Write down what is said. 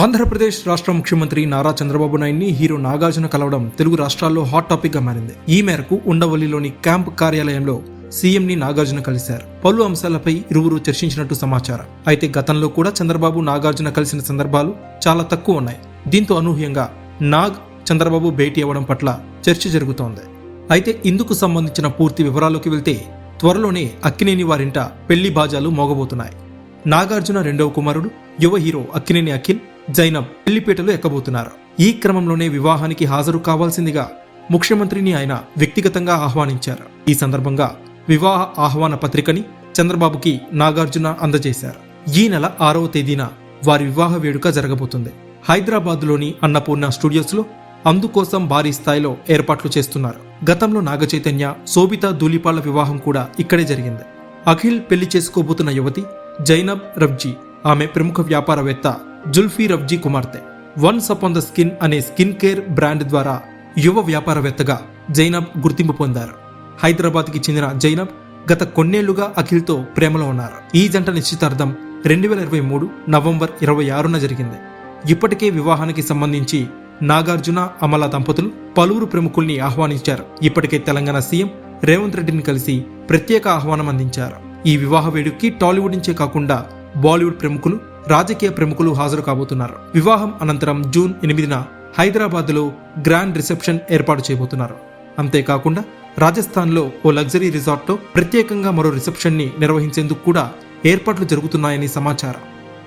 ఆంధ్రప్రదేశ్ రాష్ట్ర ముఖ్యమంత్రి నారా చంద్రబాబు నాయుడిని హీరో నాగార్జున కలవడం తెలుగు రాష్ట్రాల్లో హాట్ టాపిక్గా మారింది. ఈ మేరకు ఉండవల్లిలోని క్యాంప్ కార్యాలయంలో సీఎంని నాగార్జున కలిశారు. పలు అంశాలపై ఇరువురు చర్చించినట్టు సమాచారం. అయితే గతంలో కూడా చంద్రబాబు నాగార్జున కలిసిన సందర్భాలు చాలా తక్కువ ఉన్నాయి. దీంతో అనూహ్యంగా నాగ్ చంద్రబాబు భేటీ అవ్వడం పట్ల చర్చ జరుగుతోంది. అయితే ఇందుకు సంబంధించిన పూర్తి వివరాల్లోకి వెళ్తే త్వరలోనే అక్కినేని వారింట పెళ్ళి బాజాలు మోగబోతున్నాయి. నాగార్జున రెండవ కుమారుడు యువ హీరో అక్కినేని అఖిల్ జైనబ్ పెళ్ళిపేటలో ఎక్కబోతున్నారు. ఈ క్రమంలోనే వివాహానికి హాజరు కావాల్సిందిగా ముఖ్యమంత్రిని ఆయన వ్యక్తిగతంగా ఆహ్వానించారు. ఈ సందర్భంగా వివాహ ఆహ్వాన పత్రికని చంద్రబాబుకి నాగార్జున అందజేశారు. ఈ నెల ఆరవ తేదీన వారి వివాహ వేడుక జరగబోతుంది. హైదరాబాద్లోని అన్నపూర్ణ స్టూడియోస్లో అందుకోసం భారీ స్థాయిలో ఏర్పాట్లు చేస్తున్నారు. గతంలో నాగచైతన్య శోభిత దూలిపాళ్ళ వివాహం కూడా ఇక్కడే జరిగింది. అఖిల్ పెళ్ళి చేసుకోబోతున్న యువతి జైనబ్ రబ్జీ ఆమె ప్రముఖ వ్యాపారవేత్త జుల్ఫీ రబ్జీ కుమార్తె. వన్స్ అపాన్ ద స్కిన్ అనే స్కిన్ కేర్ బ్రాండ్ ద్వారా యువ వ్యాపారవేత్తగా జైనబ్ గుర్తింపు పొందారు. హైదరాబాద్కి చెందిన జైనబ్ గత కొన్నేళ్ళుగా అఖిల్తో ప్రేమలో ఉన్నారు. ఈ జంట నిశ్చితార్థం రెండు వేల ఇరవై మూడు నవంబర్ ఇరవై ఆరున జరిగింది. ఇప్పటికే వివాహానికి సంబంధించి నాగార్జున అమల దంపతులు పలువురు ప్రముఖుల్ని ఆహ్వానించారు. ఇప్పటికే తెలంగాణ సీఎం రేవంత్ రెడ్డిని కలిసి ప్రత్యేక ఆహ్వానం అందించారు. ఈ వివాహ వేడుకకి టాలీవుడ్ నుంచే కాకుండా బాలీవుడ్ ప్రముఖులు రాజకీయ ప్రముఖులు హాజరు కాబోతున్నారు. వివాహం అనంతరం జూన్ ఎనిమిదిన హైదరాబాద్లో గ్రాండ్ రిసెప్షన్ ఏర్పాటు చేయబోతున్నారు. అంతేకాకుండా రాజస్థాన్లో ఓ లగ్జరీ రిసార్ట్లో ప్రత్యేకంగా మరో రిసెప్షన్ని నిర్వహించేందుకు కూడా ఏర్పాట్లు జరుగుతున్నాయని సమాచారం.